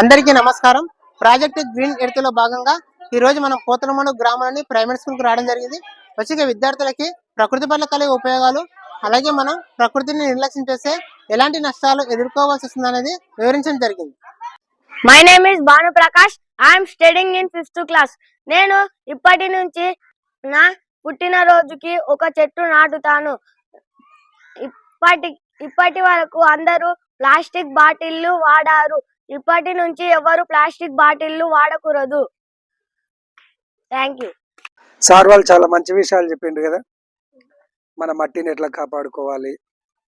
అందరికీ నమస్కారం. Project green ఎర్త్లో భాగంగా ఈ రోజు మనం పోతలమూడు గ్రామంలోని ప్రైమరీ స్కూల్కి రావడం జరిగింది. వచ్చే విద్యార్థులకి ప్రకృతి పట్ల కలిగే ఉపయోగాలు అలాగే మనం ప్రకృతిని నిర్లక్ష్యం చేస్తే ఎలాంటి నష్టాలు ఎదుర్కోవాల్సి వస్తుంది అనేది వివరించడం జరిగింది. My name is Bhanu Prakash I'm studying in fifth class నేను ఇప్పటి నుంచి నా పుట్టినరోజుకి ఒక చెట్టు నాటుతాను. ఇప్పటి ఇప్పటి వరకు అందరూ ప్లాస్టిక్ బాటిల్లు వాడారు. ఇప్పటి నుంచి ఎవరు ప్లాస్టిక్ బాటిల్లు వాడకూడదు థ్యాంక్ యూ. సార్ వాళ్ళు చాలా మంచి విషయాలు చెప్పిండ్రు కదా. మన మట్టిని ఎట్లా కాపాడుకోవాలి?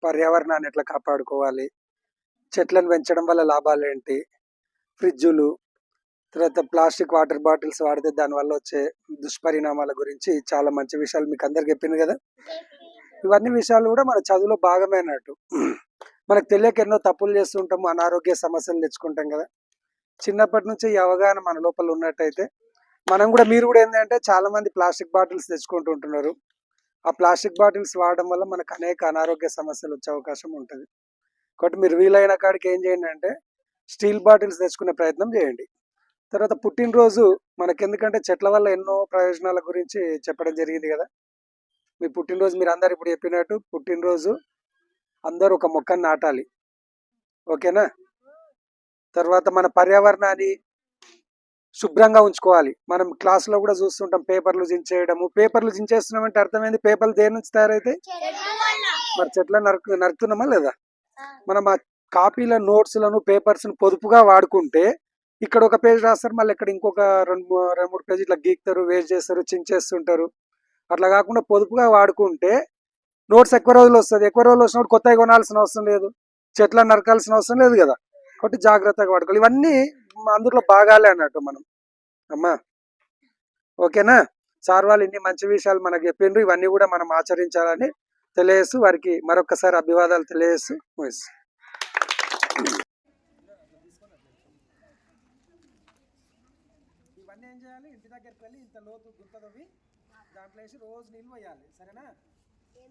పర్యావరణాన్ని ఎట్లా కాపాడుకోవాలి? చెట్లను పెంచడం వల్ల లాభాలు ఏంటి ఫ్రిడ్జులు తర్వాత ప్లాస్టిక్ వాటర్ బాటిల్స్ వాడితే దానివల్ల వచ్చే దుష్పరిణామాల గురించి చాలా మంచి విషయాలు మీకు అందరు చెప్పింది కదా. ఇవన్నీ విషయాలు కూడా మన చదువులో భాగమే అన్నట్టు. మనకు తెలియక ఎన్నో తప్పులు చేస్తుంటాము అనారోగ్య సమస్యలు తెచ్చుకుంటాం కదా. చిన్నప్పటి నుంచి ఈ అవగాహన మన లోపల ఉన్నట్టయితే మనం కూడా మీరు కూడా ఏంటంటే చాలా మంది ప్లాస్టిక్ బాటిల్స్ తెచ్చుకుంటూ ఉంటున్నారు. ఆ ప్లాస్టిక్ బాటిల్స్ వాడడం వల్ల మనకు అనేక అనారోగ్య సమస్యలు వచ్చే అవకాశం ఉంటుంది. కాబట్టి మీరు వీలైన కాడికి ఏం చేయండి అంటే స్టీల్ బాటిల్స్ తెచ్చుకునే ప్రయత్నం చేయండి. తర్వాత పుట్టినరోజు మనకి ఎందుకంటే చెట్ల వల్ల ఎన్నో ప్రయోజనాల గురించి చెప్పడం జరిగింది కదా. మీ పుట్టినరోజు మీరు అందరు ఇప్పుడు చెప్పినట్టు పుట్టినరోజు అందరూ ఒక మొక్కను నాటాలి. ఓకేనా? తర్వాత మన పర్యావరణాన్ని శుభ్రంగా ఉంచుకోవాలి. మనం క్లాస్లో కూడా చూస్తుంటాం పేపర్లు జించేయడము. పేపర్లు జించేస్తున్నామంటే అర్థమైంది పేపర్లు దేని నుంచి తయారైతాయి మరి చెట్ల నరుకు నరుకుతున్నామా లేదా? మనం ఆ కాపీల నోట్స్లను పేపర్స్ను పొదుపుగా వాడుకుంటే ఇక్కడ ఒక పేజ్ రాస్తారు మళ్ళీ ఇక్కడ ఇంకొక రెండు మూడు రెండు మూడు పేజీ ఇట్లా గీకుతారు వేస్ట్ చేస్తారు చించేస్తుంటారు. అట్లా కాకుండా పొదుపుగా వాడుకుంటే నోట్స్ ఎక్కువ రోజులు వస్తుంది. ఎక్కువ రోజులు వచ్చినప్పుడు కొత్తగా కొనాల్సిన అవసరం లేదు. చెట్లను నరకాల్సిన అవసరం లేదు కదా. కాబట్టి జాగ్రత్తగా వాడుకోవాలి. ఇవన్నీ అందులో భాగాలే అన్నట్టు మనం. అమ్మా. ఓకేనా? సార్ వాళ్ళు ఇన్ని మంచి విషయాలు మనకు చెప్పిండ్రు. ఇవన్నీ కూడా మనం ఆచరించాలని తెలియజేస్తూ వారికి మరొకసారి అభివాదాలు తెలియజేస్తూ ముగిస్తాం. ఇవన్నీ ఏం చేయాలి? ఇంటి దగ్గరికి వెళ్ళి ఇంత లోతు గుంతదవి దాంట్లో వేసి రోజు నీళ్ళు వేయాలి సరేనా? ఏం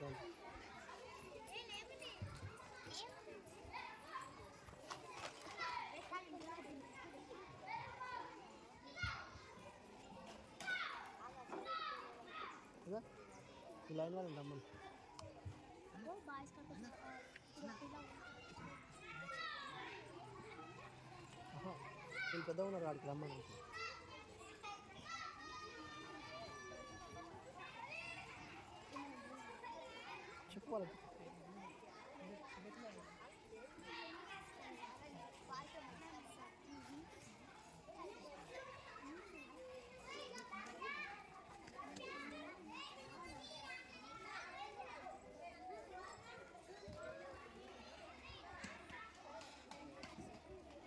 ఈ లైన్ వాళ్ళని రమ్మని. వీళ్ళు పెద్ద ఉన్నారు ఆడికి రమ్మని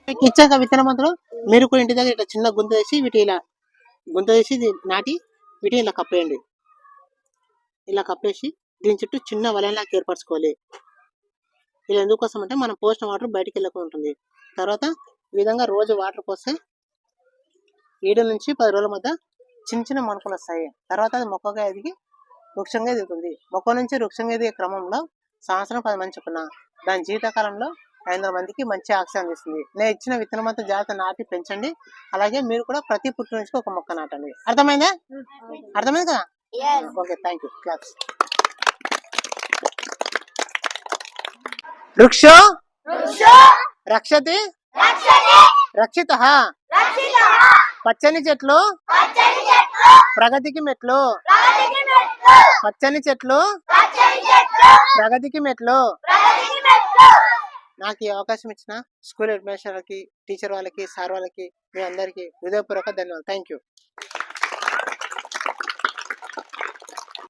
మీకు ఇచ్చాక విత్తన మందులు మీరు కూడా ఇంటి దగ్గర ఇట్లా చిన్న గుంత వేసి వీటి ఇలా గుంత వేసి నాటి వీటి ఇలా కప్పేయండి. ఇలా కప్పేసి దీని చుట్టూ చిన్న వలయంలాగా ఏర్పరచుకోవాలి. ఇలా ఎందుకోసం అంటే మనం పోసిన వాటర్ బయటికి వెళ్ళకుండా ఉంటుంది తర్వాత ఈ విధంగా రోజు వాటర్ పోస్తే ఏడు నుంచి పది రోజుల మధ్య చిన్న చిన్న మొలకలు వస్తాయి. తర్వాత అది మొక్కగా ఎదిగి వృక్షంగా ఎదుగుతుంది. మొక్క నుంచి వృక్షంగా ఎదిగే క్రమంలో సంవత్సరం పది మంది చొప్పున దాని జీవితకాలంలో ఐదు వందల మందికి మంచి ఆక్సిజన్ ఇస్తుంది నేను ఇచ్చిన విత్తనమంతా జాగ్రత్త నాటి పెంచండి. అలాగే మీరు కూడా ప్రతి పుట్టు నుంచి ఒక మొక్క నాటండి. అర్థమైందా? అర్థమైంది? కదా ఓకే థ్యాంక్ యూ క్లాప్స్ వృక్షో? రక్షతి? రక్షిత? పచ్చని చెట్లు? ప్రగతికి మెట్లు? పచ్చని చెట్లు? ప్రగతికి మెట్లు? నాకు ఈ అవకాశం ఇచ్చిన స్కూల్ అడ్మినిస్ట్రేటర్కి టీచర్ వాళ్ళకి సార్ వాళ్ళకి మీ అందరికీ హృదయపూర్వక ధన్యవాదాలు. Thank you